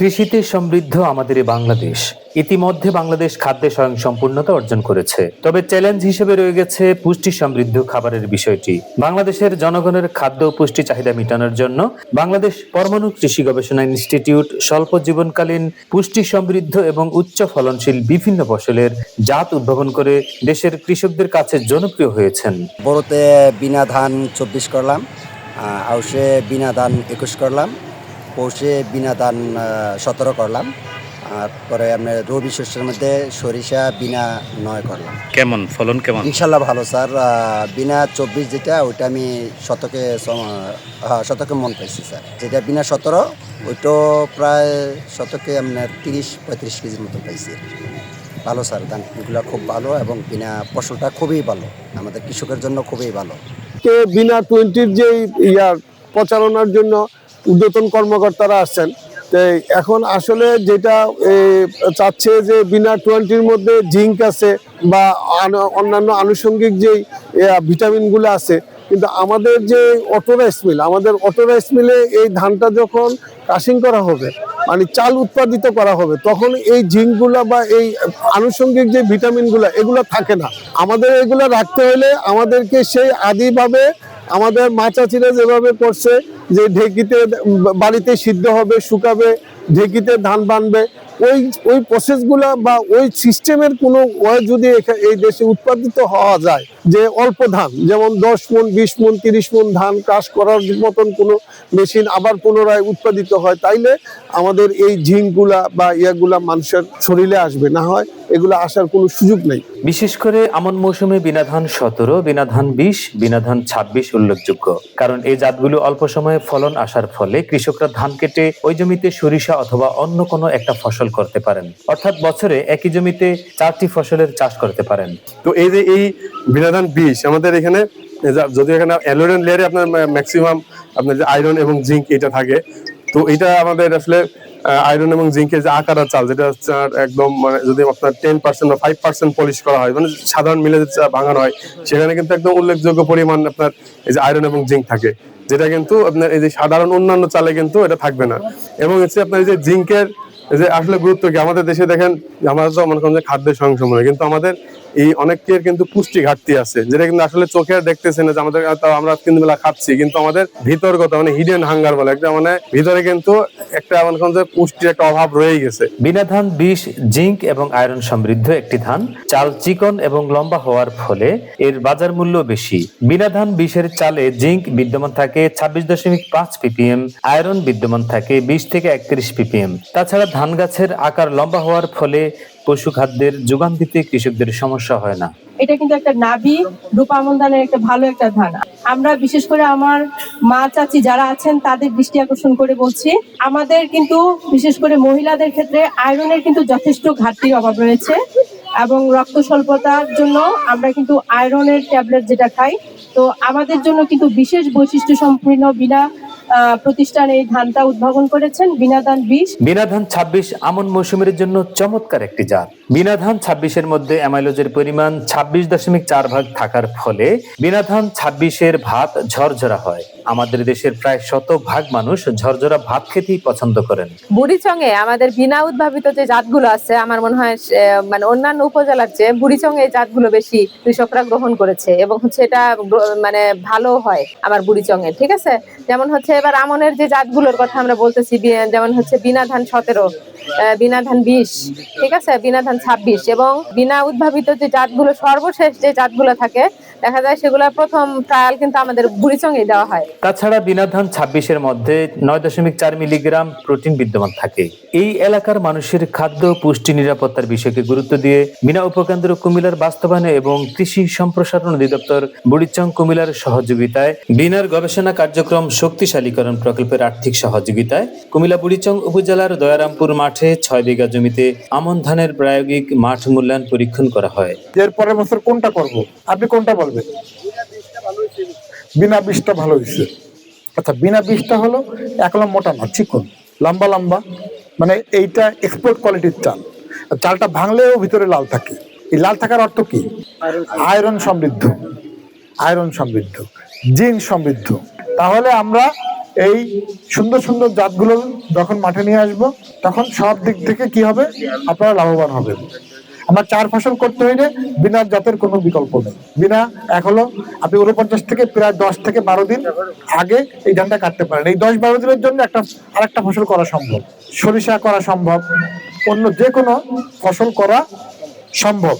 কৃষিতে সমৃদ্ধ আমাদের বাংলাদেশ। ইতিমধ্যে বাংলাদেশ খাদ্যে স্বয়ংসম্পূর্ণতা অর্জন করেছে। তবে চ্যালেঞ্জ হিসেবে রয়ে গেছে পুষ্টি সমৃদ্ধ খাবারের বিষয়টি। বাংলাদেশের জনগণের খাদ্য ও পুষ্টি চাহিদা মেটানোর জন্য বাংলাদেশ পরমাণু কৃষি গবেষণা ইনস্টিটিউট স্বল্প জীবনকালীন পুষ্টি সমৃদ্ধ এবং উচ্চ ফলনশীল বিভিন্ন ফসলের জাত উদ্ভাবন করে দেশের কৃষকদের কাছে জনপ্রিয় হয়েছেন। বড়োতে বিনা ধান চব্বিশ করলাম আউশে বিনা ধান একুশ করলাম পৌষে বিনা ধান সতেরো করলাম। আর পরে আপনার রবি শস্যের মধ্যে সরিষা বিনা নয় করলাম। কেমন? ফলন কেমন? ইনশাল্লাহ ভালো স্যার। বিনা চব্বিশ যেটা ওইটা আমি শতকে হ্যাঁ, শতকে মন পাইছি স্যার। যেটা বিনা সতেরো ওইটাও প্রায় শতকে আপনার তিরিশ পঁয়ত্রিশ কেজির মতো পাইছি। ভালো স্যার। ধানগুলো খুব ভালো এবং বিনা ফসলটা খুবই ভালো। আমাদের কৃষকের জন্য খুবই ভালো। তো বিনা টোয়েন্টির যে ইয়ার প্রচারণার জন্য ঊর্ধ্বতন কর্মকর্তারা আসছেন। এখন আসলে যেটা চাচ্ছে যে বিনা টোয়েন্টির মধ্যে জিঙ্ক আছে বা অন্যান্য আনুষঙ্গিক যে ভিটামিনগুলো আছে, কিন্তু আমাদের যে অটো রাইস মিল আমাদের অটো রাইস মিলে এই ধানটা যখন কাশিং করা হবে মানে চাল উৎপাদিত করা হবে, তখন এই জিঙ্কগুলা বা এই আনুষঙ্গিক যে ভিটামিনগুলা, এগুলো থাকে না। আমাদের এগুলো রাখতে হলে আমাদেরকে সেই আদিভাবে আমাদের মা চাচিরা যেভাবে করছে যে ঢেকিতে বাড়িতে সিদ্ধ হবে শুকাবে ঢেকিতে ধান বানবে ওই ওই প্রসেসগুলা বা ওই সিস্টেমের কোনো ওয়ে যদি এই দেশে উৎপাদিত হওয়া যায়, যে অল্প ধান, যেমন দশ মন, বিশ মন, তিরিশ মন ধান চাষ করার মতন কোনো মেশিন আবার পুনরায় উৎপাদিত হয়, তাইলে আমাদের এই ঝিঙ্কগুলা বা ইয়াগুলা মানুষের শরীরে আসবে, না হয় এগুলো আসার কোনো সুযোগ নেই। বিশেষ করে আমন মৌসুমে বিনা ধান সতেরো, বিনা ধান বিশ, বিনা ধান ছাব্বিশ উল্লেখযোগ্য। কারণ এই জাতগুলো অল্প সময়ে ফলন আসার ফলে কৃষকরা ধান কেটে ওই জমিতে সরিষা অথবা অন্য কোনো একটা ফসল করতে পারেন। অর্থাৎ বছরে একই জমিতে চারটি ফসলের চাষ করতে পারেন। তো এই যে এই বিনাধান বিষ আমাদের এখানে যদি এখানে অ্যালোরেন লেয়ারে আপনার ম্যাক্সিমাম আপনার যে আয়রন এবং জিঙ্ক এটা থাকে, তো এটা আমাদের আসলে আয়রন এবং জিঙ্কের যে আকার চাল, যেটা একদম মানে যদি আপনার টেন পার্সেন্ট বা ফাইভ পার্সেন্ট পলিশ করা হয় মানে সাধারণ মিলে ভাঙানো হয়, সেখানে কিন্তু একদম উল্লেখযোগ্য পরিমাণ আপনার এই যে আয়রন এবং জিঙ্ক থাকে। যেটা কিন্তু আপনার এই যে সাধারণ অন্যান্য চালে কিন্তু এটা থাকবে না। এবং হচ্ছে আপনার এই যে জিঙ্কের যে আসলে গুরুত্ব কি? আমাদের দেশে দেখেন আমাদের তো মনে করেন যে খাদ্যের সংশোধন কিন্তু আমাদের এই অনেকের কিন্তু পুষ্টি ঘাটতি আছে, যেটা কিন্তু আসলে চোখে আর দেখতেছে না যে আমাদের আমরা তিন বেলা খাচ্ছি, কিন্তু আমাদের ভিতরগত মানে হিডেন হাঙ্গার বলে একটা মানে ভিতরে কিন্তু একটা মনে করেন যে পুষ্টির একটা অভাব রয়ে গেছে। বিনা ধান, বিষ, জিঙ্ক এবং আয়রন সমৃদ্ধ একটি ধান, চাল চিকন এবং লম্বা হওয়ার ফলে এর বাজার মূল্য বেশি। বিনা ধান, বিষের চালে জিঙ্ক বিদ্যমান থাকে ছাব্বিশ দশমিক পাঁচ পিপিএম আয়রন বিদ্যমান থাকে বিশ থেকে একত্রিশ পিপিএম তাছাড়া ধান গাছের আকার লম্বা হওয়ার ফলে পশু খাদ্যের যোগান দিতে কৃষকদের সমস্যা হয় না। এটা কিন্তু একটা নাভি রূপামন ধানের একটা ভালো একটা ধান। আমরা বিশেষ করে আমার মা চাচি যারা আছেন, তাদের দৃষ্টি আকর্ষণ করে বলছি, আমাদের কিন্তু বিশেষ করে মহিলাদের ক্ষেত্রে আয়রনের কিন্তু যথেষ্ট ঘাটতির অভাব রয়েছে এবং রক্ত স্বল্পতার জন্য আমরা কিন্তু আয়রনের ট্যাবলেট যেটা খাই, তো আমাদের জন্য কিন্তু বিশেষ বৈশিষ্ট্য সম্পূর্ণ বিনা প্রতিষ্ঠান এই ধানটা উদ্ভাবন করেছেন বিনাধান বিশ বিষ বিনা ছাব্বিশ আমন মৌসুমের জন্য চমৎকার একটি জাত। বিনাধান ছাব্বিশের মধ্যে অ্যামাইলোজের পরিমাণ ছাব্বিশ দশমিক চার ভাগ থাকার ফলে বিনাধান ছাব্বিশের ভাত ঝরঝরা হয়। আমাদের দেশের প্রায় শত ভাগ মানুষ ঝরঝরা ভাত খেতেই পছন্দ করেন। বুড়িচঙ্গে আমাদের বিনা উদ্ভাবিত যে জাতগুলো আছে, আমার মনে হয় মানে অন্যান্য উপজেলার চেয়ে বুড়িচঙ্গে এই জাতগুলো বেশি কৃষকরা গ্রহণ করেছে এবং হচ্ছে এটা মানে ভালো হয় আমার বুড়িচঙ্গে ঠিক আছে? যেমন হচ্ছে এবার আমনের যে জাতগুলোর কথা আমরা বলতেছি যেমন হচ্ছে বিনা ধান সতেরো বিনা ধান বিশ, ঠিক আছে? বিনা ধান ছাব্বিশ এবং বিনা উদ্ভাবিত যে জাতগুলো, সর্বশেষ যে জাতগুলো থাকে দেখা যায় সেগুলো প্রথম ট্রায়াল কিন্তু আমাদের বুড়িচঙ্গেই দেওয়া হয়। তাছাড়া বিনা ধান ছাব্বিশের মধ্যে নয় দশমিক চার মিলিগ্রাম প্রোটিন বিদ্যমান থাকে। এই এলাকার মানুষের খাদ্য পুষ্টি নিরাপত্তার বিষয়কে গুরুত্ব দিয়ে বিনা উপকেন্দ্র কুমিল্লার বাস্তবায়নে এবং কৃষি সম্প্রসারণ অধিদপ্তর বুড়িচং কুমিল্লার সহযোগিতায় বিনার গবেষণা কার্যক্রম শক্তিশালীকরণ প্রকল্পের আর্থিক সহযোগিতায় কুমিলা বুড়িচং উপজেলার দয়ারামপুর মাঠে ছয় বিঘা জমিতে আমন ধানের প্রায়োগিক মাঠ মূল্যায়ন পরীক্ষণ করা হয়। এর পরের বছর কোনটা করব? আপনি কোনটা বলবেন বিনা বিষটা ভালো হয়েছে আচ্ছা বিনা বিষটা হলো একলম মোটা না চিকন, লম্বা লম্বা মানে এইটা এক্সপোর্ট কোয়ালিটির চাল। চালটা ভাঙলেও ভিতরে লাল থাকে। এই লাল থাকার অর্থ কি? আয়রন সমৃদ্ধ। আয়রন সমৃদ্ধ। জিঙ্ক সমৃদ্ধ। তাহলে আমরা এই সুন্দর সুন্দর জাতগুলো যখন মাঠে নিয়ে আসব, তখন সব দিক থেকে কি হবে? আপনারা লাভবান হবেন। আমার চার ফসল করতে হইলে বিনা জাতের কোনো বিকল্প নেই। বিনা এক হলো আপনি উনপঞ্চাশ থেকে প্রায় দশ থেকে বারো দিন আগে এই ধানটা কাটতে পারেন। এই দশ বারো দিনের জন্য একটা আরেকটা ফসল করা সম্ভব। সরিষা করা সম্ভব। অন্য যে কোনো ফসল করা সম্ভব।